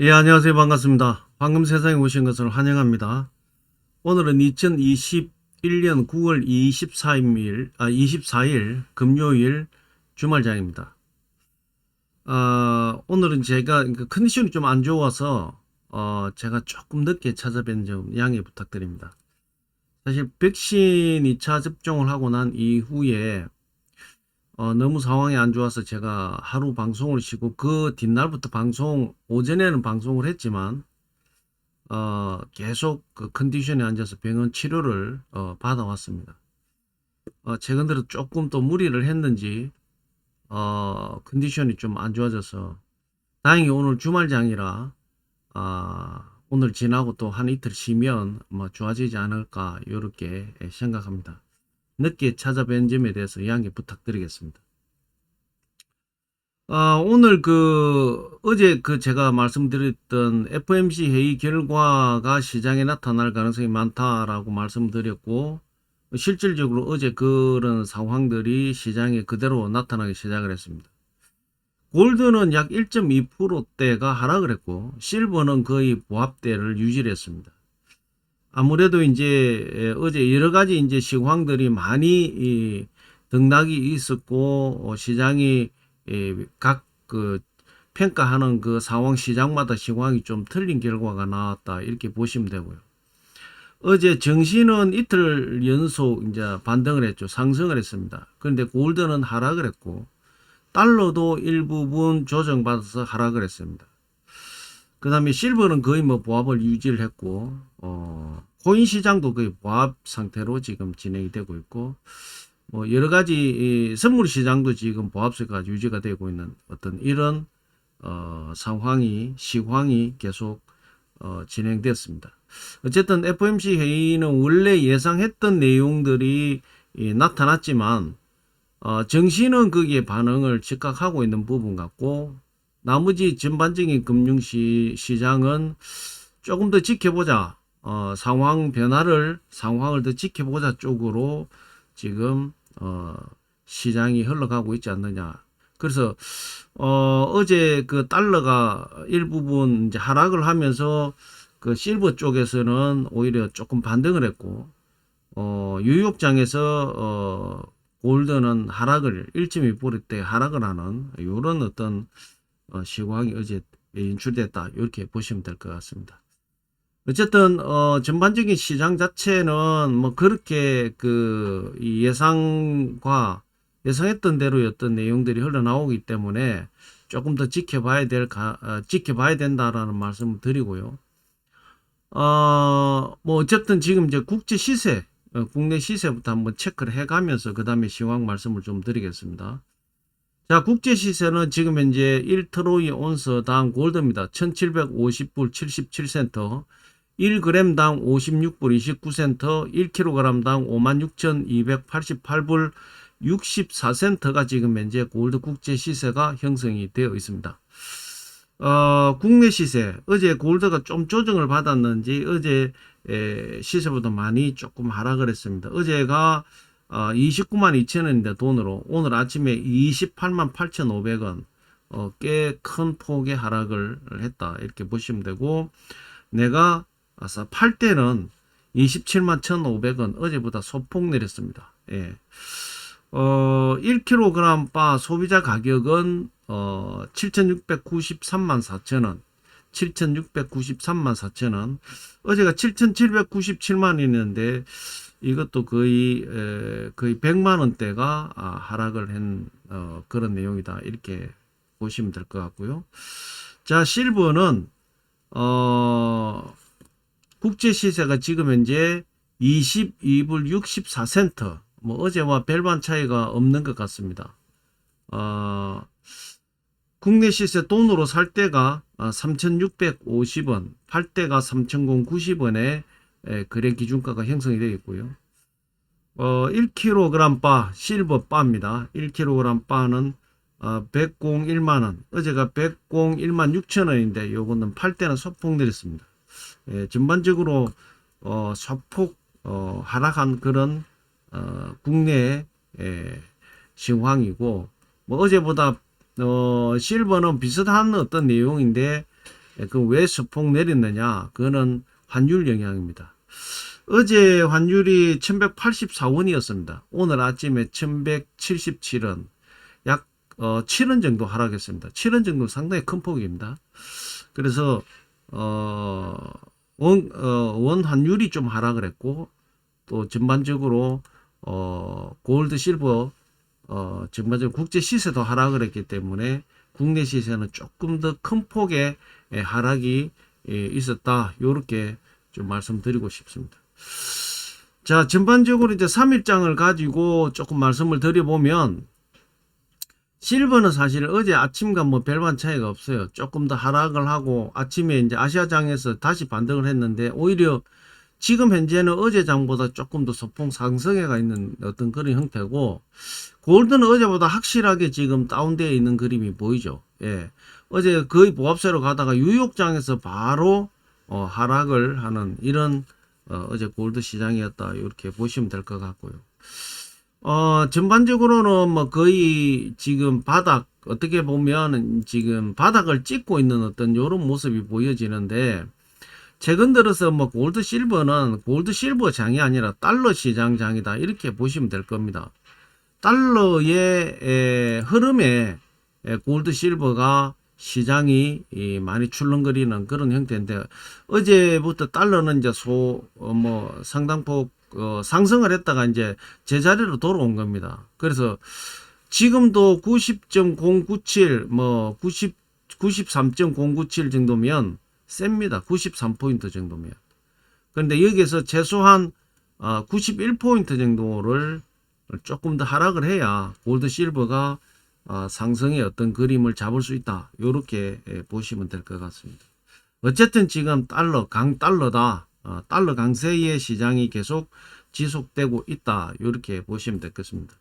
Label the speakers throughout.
Speaker 1: 예, 안녕하세요. 반갑습니다. 방금 세상에 오신 것을 환영합니다. 오늘은 2021년 9월 24일, 아, 24일 금요일 주말장입니다. 아, 오늘은 제가 그 컨디션이 좀 안 좋아서 어, 제가 조금 늦게 찾아뵌 점 양해 부탁드립니다. 사실 백신 2차 접종을 하고 난 이후에 어, 너무 상황이 안 좋아서 제가 하루 방송을 쉬고 그 뒷날부터 방송 오전에는 방송을 했지만 어, 계속 그 컨디션에 앉아서 병원 치료를 어, 받아왔습니다. 어, 최근 들어 조금 또 무리를 했는지 어, 컨디션이 좀 안 좋아져서 다행히 오늘 주말장이라 아, 오늘 지나고 또 한 이틀 쉬면 뭐 좋아지지 않을까 이렇게 생각합니다. 늦게 찾아뵌 점에 대해서 양해 부탁드리겠습니다. 아, 오늘 그 어제 그 제가 말씀드렸던 FMC 회의 결과가 시장에 나타날 가능성이 많다라고 말씀드렸고 실질적으로 어제 그런 상황들이 시장에 그대로 나타나기 시작을 했습니다. 골드는 약 1.2%대가 하락을 했고 실버는 거의 보합대를 유지를 했습니다. 아무래도 이제 어제 여러 가지 이제 시황들이 많이 이 등락이 있었고 어, 시장이 각 그 평가하는 그 상황 시장마다 시황이 좀 틀린 결과가 나왔다 이렇게 보시면 되고요. 어제 정시는 이틀 연속 이제 반등을 했죠. 상승을 했습니다. 그런데 골드는 하락을 했고 달러도 일부분 조정받아서 하락을 했습니다. 그 다음에 실버는 거의 뭐 보합을 유지를 했고, 어, 코인 시장도 거의 보합 상태로 지금 진행이 되고 있고, 뭐 여러 가지 이 선물 시장도 지금 보합세가 유지가 되고 있는 어떤 이런 어, 상황이 시황이 계속 어, 진행됐습니다. 어쨌든 FOMC 회의는 원래 예상했던 내용들이 이, 나타났지만 어, 정시는 거기에 반응을 즉각하고 있는 부분 같고 나머지 전반적인 금융시 시장은 조금 더 지켜보자. 어, 상황 변화를 상황을 더 지켜보자 쪽으로 지금 어, 시장이 흘러가고 있지 않느냐. 그래서 어, 어제 그 달러가 일부분 이제 하락을 하면서 그 실버 쪽에서는 오히려 조금 반등을 했고 어, 뉴욕장에서 어, 골드는 하락을 1.2%대 하락을 하는 이런 어떤 어, 시황이 어제 인출됐다 이렇게 보시면 될 것 같습니다. 어쨌든 어, 전반적인 시장 자체는 뭐 그렇게 그 예상과 예상했던 대로였던 내용들이 흘러나오기 때문에 조금 더 지켜봐야 될 가, 어, 지켜봐야 된다라는 말씀을 드리고요. 어, 뭐 어쨌든 지금 이제 국제 시세, 어, 국내 시세부터 한번 체크를 해가면서 그 다음에 시황 말씀을 좀 드리겠습니다. 자, 국제 시세는 지금 현재 1트로이 온스당 골드입니다. 1750불 77센터, 1g당 56불 29센터, 1kg당 56,288불 64센터가 지금 현재 골드 국제 시세가 형성이 되어 있습니다. 어, 국내 시세, 어제 골드가 좀 조정을 받았는지 어제 에, 시세보다 많이 조금 하락을 했습니다. 어제가 어, 29만 2천 원인데 돈으로 오늘 아침에 28만 8,500원 어, 꽤 큰 폭의 하락을 했다 이렇게 보시면 되고 내가 아싸 팔 때는 27만 1,500원 어제보다 소폭 내렸습니다. 예. 어, 1kg 바 소비자 가격은 어, 7,693만 4천원 7,693만 4천원 어제가 7,797만 원이었는데 이것도 거의 에, 거의 100만 원대가 아, 하락을 한 어, 그런 내용이다 이렇게 보시면 될 것 같고요. 자 실버는 어, 국제 시세가 지금 현재 22불 64센터 뭐 어제와 별반 차이가 없는 것 같습니다. 어, 국내 시세 돈으로 살 때가 3,650원, 팔 때가 3,090원에 거래 기준가가 형성이 되겠고요. 어, 1kg 바 실버 바입니다. 1kg 바는 어, 101만원. 어제가 101만 6천원인데 요거는 팔 때는 소폭 내렸습니다. 예, 전반적으로 어, 소폭 어, 하락한 그런 어, 국내 예, 상황이고 뭐 어제보다 어, 실버는 비슷한 어떤 내용인데 예, 그왜 수폭 내렸느냐? 그거는 환율 영향입니다. 어제 환율이 1184원이었습니다. 오늘 아침에 1177원. 약 어, 7원 정도 하락했습니다. 7원 정도 상당히 큰 폭입니다. 그래서 어, 원, 어, 원 환율이 좀 하락을 했고 또 전반적으로 어, 골드 실버 어, 전반적으로 국제 시세도 하락을 했기 때문에 국내 시세는 조금 더 큰 폭의 예, 하락이 예, 있었다. 요렇게 좀 말씀드리고 싶습니다. 자, 전반적으로 이제 3일장을 가지고 조금 말씀을 드려보면 실버는 사실 어제 아침과 뭐 별반 차이가 없어요. 조금 더 하락을 하고 아침에 이제 아시아장에서 다시 반등을 했는데 오히려 지금 현재는 어제 장보다 조금 더 소폭 상승해가 있는 어떤 그런 형태고 골드는 어제보다 확실하게 지금 다운되어 있는 그림이 보이죠. 예. 어제 거의 보합세로 가다가 유욕장에서 바로 어, 하락을 하는 이런 어, 어제 골드 시장이었다 이렇게 보시면 될 것 같고요. 어, 전반적으로는 뭐 거의 지금 바닥 어떻게 보면 지금 바닥을 찍고 있는 어떤 이런 모습이 보여지는데 최근 들어서 뭐 골드 실버는 골드 실버 장이 아니라 달러 시장 장이다 이렇게 보시면 될 겁니다. 달러의 에, 흐름에 에, 골드 실버가 시장이 이, 많이 출렁거리는 그런 형태인데 어제부터 달러는 이제 소 뭐 상당폭 어, 상승을 했다가 이제 제자리로 돌아온 겁니다. 그래서 지금도 90.097, 뭐 90, 93.097 정도면 셉니다. 93포인트 정도면. 그런데 여기서 최소한 어, 91포인트 정도를 조금 더 하락을 해야 골드 실버가 어, 상승의 어떤 그림을 잡을 수 있다. 이렇게 보시면 될 것 같습니다. 어쨌든 지금 달러 강 달러다. 어, 달러 강세의 시장이 계속 지속되고 있다. 이렇게 보시면 되겠습니다.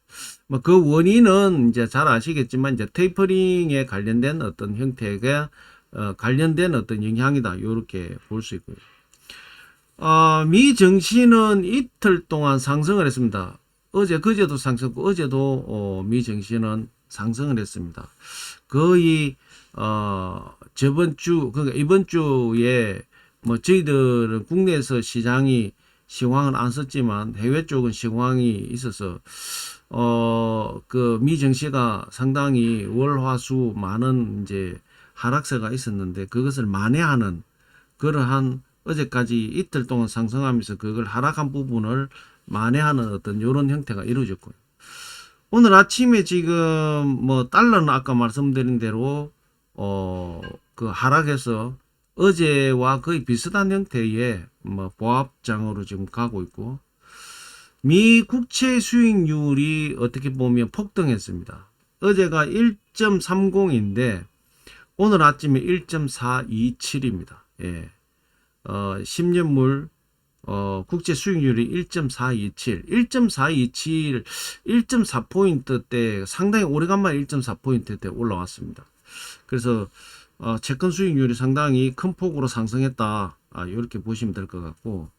Speaker 1: 뭐 그 원인은 이제 잘 아시겠지만 이제 테이퍼링에 관련된 어떤 형태가 어, 관련된 어떤 영향이다. 이렇게 볼 수 있고요. 어, 미 증시는 이틀 동안 상승을 했습니다. 어제 그제도 상승했고 어제도 어, 미 증시는 상승을 했습니다. 거의 어, 저번 주 그러니까 이번 주에 뭐 저희들은 국내에서 시장이 시황을 안 썼지만 해외 쪽은 시황이 있어서 어 그 미정시가 상당히 월화수 많은 이제 하락세가 있었는데 그것을 만회하는 그러한 어제까지 이틀 동안 상승하면서 그걸 하락한 부분을 만회하는 어떤 이런 형태가 이루어졌고요. 오늘 아침에 지금 뭐 달러는 아까 말씀드린 대로 어 그 하락해서 어제와 거의 비슷한 형태의 뭐 보합장으로 지금 가고 있고 미 국채 수익률이 어떻게 보면 폭등했습니다. 어제가 1.30인데 오늘 아침에 1.427입니다. 예. 어, 10년물 어, 국제 수익률이 1.427, 1.427, 1.4포인트 때 상당히 오래간만에 1.4포인트 때 올라왔습니다. 그래서 어, 채권 수익률이 상당히 큰 폭으로 상승했다. 아, 이렇게 보시면 될 것 같고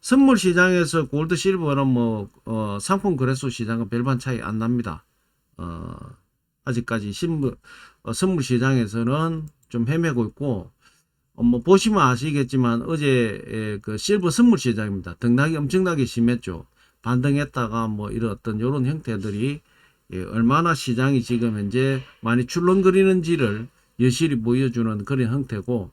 Speaker 1: 선물 시장에서 골드 실버는 뭐 어, 상품 거래소 시장은 별반 차이 안 납니다. 어, 아직까지 신물 어, 선물 시장에서는 좀 헤매고 있고 어, 뭐 보시면 아시겠지만 어제 그 실버 선물 시장입니다. 등락이 엄청나게 심했죠. 반등했다가 뭐 이런 어떤 이런 형태들이 예, 얼마나 시장이 지금 현재 많이 출렁거리는지를 여실히 보여주는 그런 형태고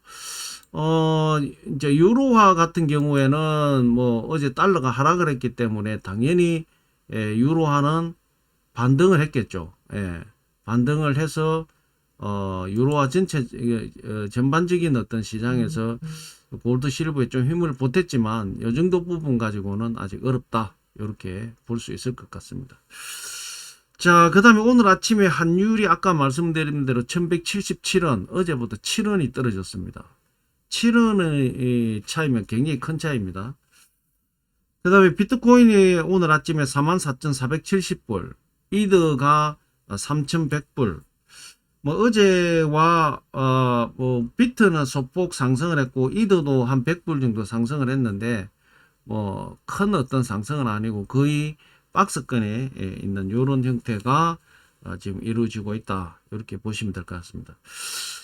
Speaker 1: 어 이제 유로화 같은 경우에는 뭐 어제 달러가 하락을 했기 때문에 당연히 예, 유로화는 반등을 했겠죠. 예, 반등을 해서 어 유로화 전체 어, 전반적인 어떤 시장에서 골드 실버에 좀 힘을 보탰지만 이 정도 부분 가지고는 아직 어렵다 이렇게 볼 수 있을 것 같습니다. 자, 그 다음에 오늘 아침에 환율이 아까 말씀드린 대로 1177원, 어제보다 7원이 떨어졌습니다. 7원의 차이면 굉장히 큰 차이입니다. 그 다음에 비트코인이 오늘 아침에 44,470불, 이드가 3,100불, 뭐 어제와 어 뭐 비트는 소폭 상승을 했고 이드도 한 100불 정도 상승을 했는데 뭐 큰 어떤 상승은 아니고 거의 박스권에 예, 있는 이런 형태가 어, 지금 이루어지고 있다 이렇게 보시면 될 것 같습니다.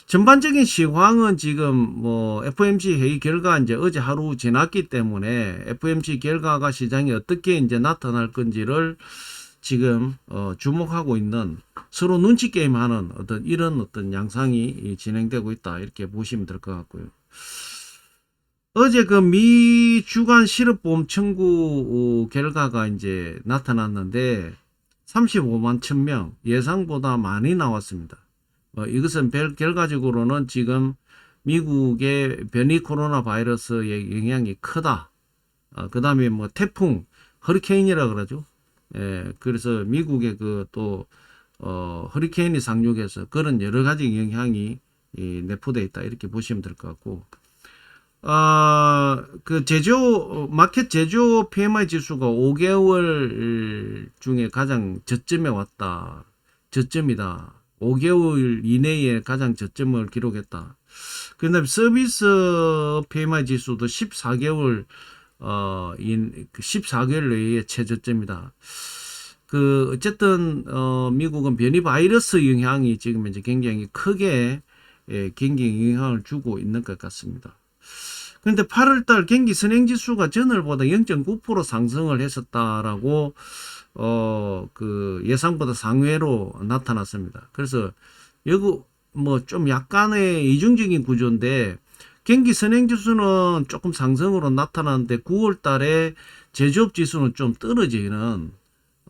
Speaker 1: 전반적인 시황은 지금 뭐 FOMC 회의 결과 이제 어제 하루 지났기 때문에 FOMC 결과가 시장에 어떻게 이제 나타날 건지를 지금 어 주목하고 있는 서로 눈치 게임 하는 어떤 이런 어떤 양상이 이 진행되고 있다 이렇게 보시면 될 것 같고요. 어제 그 미 주간 실업보험 청구 어, 결과가 이제 나타났는데 35만 1000명 예상보다 많이 나왔습니다. 어, 이것은 별- 결과적으로는 지금 미국의 변이 코로나 바이러스의 영향이 크다. 어, 그 다음에 뭐 태풍, 허리케인이라 그러죠. 예, 그래서 미국의 그 또, 어, 허리케인이 상륙해서 그런 여러 가지 영향이 이, 내포되어 있다. 이렇게 보시면 될 것 같고. 아, 그 제조, 마켓 제조 PMI 지수가 5개월 중에 가장 저점에 왔다. 저점이다. 5개월 이내에 가장 저점을 기록했다. 그 다음에 서비스 PMI 지수도 14개월, 어, 인, 14개월 내에 최저점이다. 그, 어쨌든, 어, 미국은 변이 바이러스 영향이 지금 이제 굉장히 크게, 예, 경기 영향을 주고 있는 것 같습니다. 그런데 8월달 경기 선행지수가 전월보다 0.9% 상승을 했었다라고 어 그 예상보다 상회로 나타났습니다. 그래서 여기 뭐 좀 약간의 이중적인 구조인데 경기 선행지수는 조금 상승으로 나타났는데 9월 달에 제조업 지수는 좀 떨어지는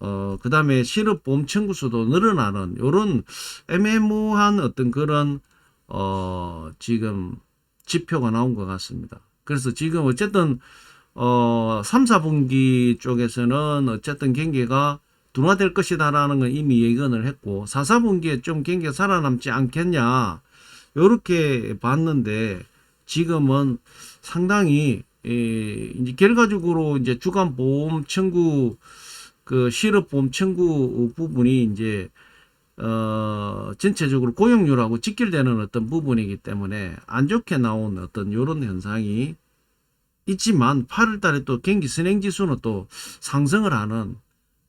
Speaker 1: 어 그 다음에 실업 보험 청구수도 늘어나는 요런 애매모호한 어떤 그런 어 지금 지표가 나온 것 같습니다. 그래서 지금 어쨌든 어 3, 4분기 쪽에서는 어쨌든 경기가 둔화될 것이다라는 건 이미 예견을 했고 4, 4분기에 좀 경기가 살아남지 않겠냐 요렇게 봤는데 지금은 상당히 에, 이제 결과적으로 이제 주간 보험 청구 그 실업 보험 청구 부분이 이제 어, 전체적으로 고용률하고 직결되는 어떤 부분이기 때문에 안 좋게 나온 어떤 이런 현상이 있지만 8월 달에 또 경기 선행 지수는 또 상승을 하는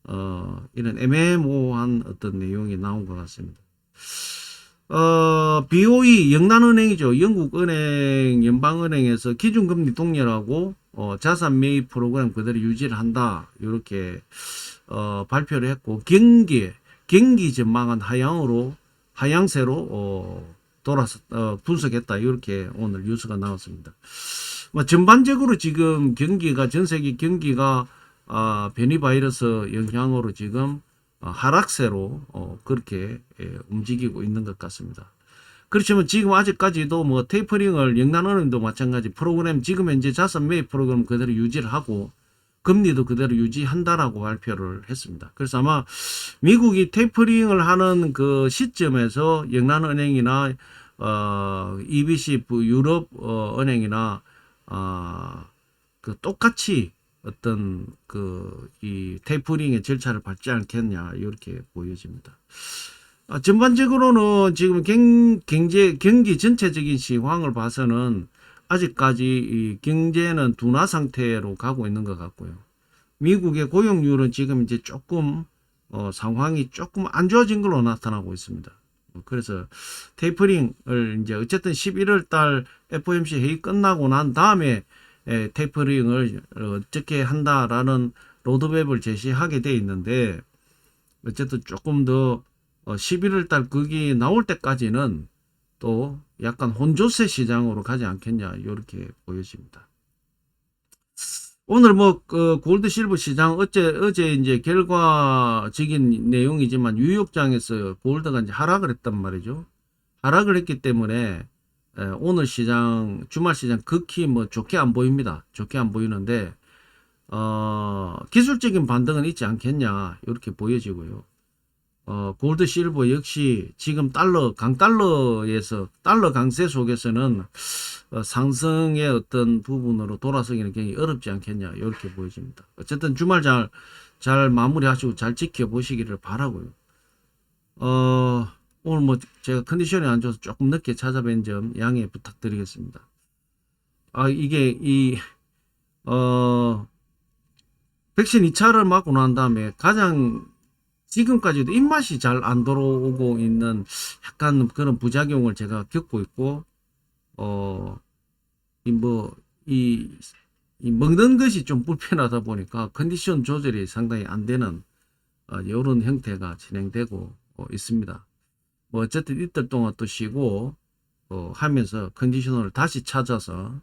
Speaker 1: 어, 이런 애매모호한 어떤 내용이 나온 것 같습니다. 어, BOE 영란은행이죠. 영국은행, 연방은행에서 기준금리 동결하고 어, 자산 매입 프로그램 그대로 유지를 한다. 이렇게 어, 발표를 했고 경기 경기 전망은 하향으로 하향세로 어, 돌아서 어, 분석했다 이렇게 오늘 뉴스가 나왔습니다. 뭐 전반적으로 지금 경기가 전 세계 경기가 아, 변이 바이러스 영향으로 지금 어, 하락세로 어, 그렇게 예, 움직이고 있는 것 같습니다. 그렇지만 지금 아직까지도 뭐 테이퍼링을 영란은행도 마찬가지 프로그램 지금 현재 자산 매입 프로그램 그대로 유지를 하고 금리도 그대로 유지한다라고 발표를 했습니다. 그래서 아마 미국이 테이퍼링을 하는 그 시점에서 영란은행이나 어, EBC 부 유럽 어, 은행이나 아, 그 똑같이 어떤 그 이 테이퍼링의 절차를 밟지 않겠냐 이렇게 보여집니다. 아, 전반적으로는 지금 경, 경제 경기 전체적인 시황을 봐서는 아직까지 이 경제는 둔화 상태로 가고 있는 것 같고요. 미국의 고용률은 지금 이제 조금 어, 상황이 조금 안 좋아진 걸로 나타나고 있습니다. 그래서 테이퍼링을 이제 어쨌든 11월 달 FOMC 회의 끝나고 난 다음에 에, 테이퍼링을 어떻게 한다라는 로드맵을 제시하게 돼 있는데 어쨌든 조금 더 어, 11월 달 그게 나올 때까지는 또 약간 혼조세 시장으로 가지 않겠냐 이렇게 보여집니다. 오늘 뭐 그 골드 실버 시장 어제 어제 이제 결과적인 내용이지만 뉴욕장에서 골드가 이제 하락을 했단 말이죠. 하락을 했기 때문에 에, 오늘 시장 주말 시장 극히 뭐 좋게 안 보입니다. 좋게 안 보이는데 어, 기술적인 반등은 있지 않겠냐 이렇게 보여지고요. 어, 골드 실버 역시 지금 달러 강달러에서 달러 강세 속에서는 어, 상승의 어떤 부분으로 돌아서기는 굉장히 어렵지 않겠냐 이렇게 보여집니다. 어쨌든 주말 잘잘 마무리하시고 잘 지켜보시기를 바라고요. 어, 오늘 뭐 제가 컨디션이 안 좋아서 조금 늦게 찾아뵌 점 양해 부탁드리겠습니다. 아 이게 이 어, 백신 2차를 맞고 난 다음에 가장 지금까지도 입맛이 잘 안 들어오고 있는 약간 그런 부작용을 제가 겪고 있고 어, 이 뭐, 이, 이 먹는 것이 좀 불편하다 보니까 컨디션 조절이 상당히 안 되는 어, 이런 형태가 진행되고 어, 있습니다. 뭐 어쨌든 이틀 동안 또 쉬고 어, 하면서 컨디션을 다시 찾아서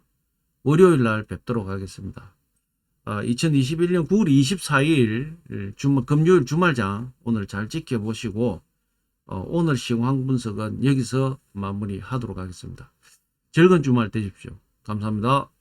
Speaker 1: 월요일 날 뵙도록 하겠습니다. 어, 2021년 9월 24일 주말, 금요일 주말장 오늘 잘 지켜보시고 어, 오늘 시황 분석은 여기서 마무리하도록 하겠습니다. 즐거운 주말 되십시오. 감사합니다.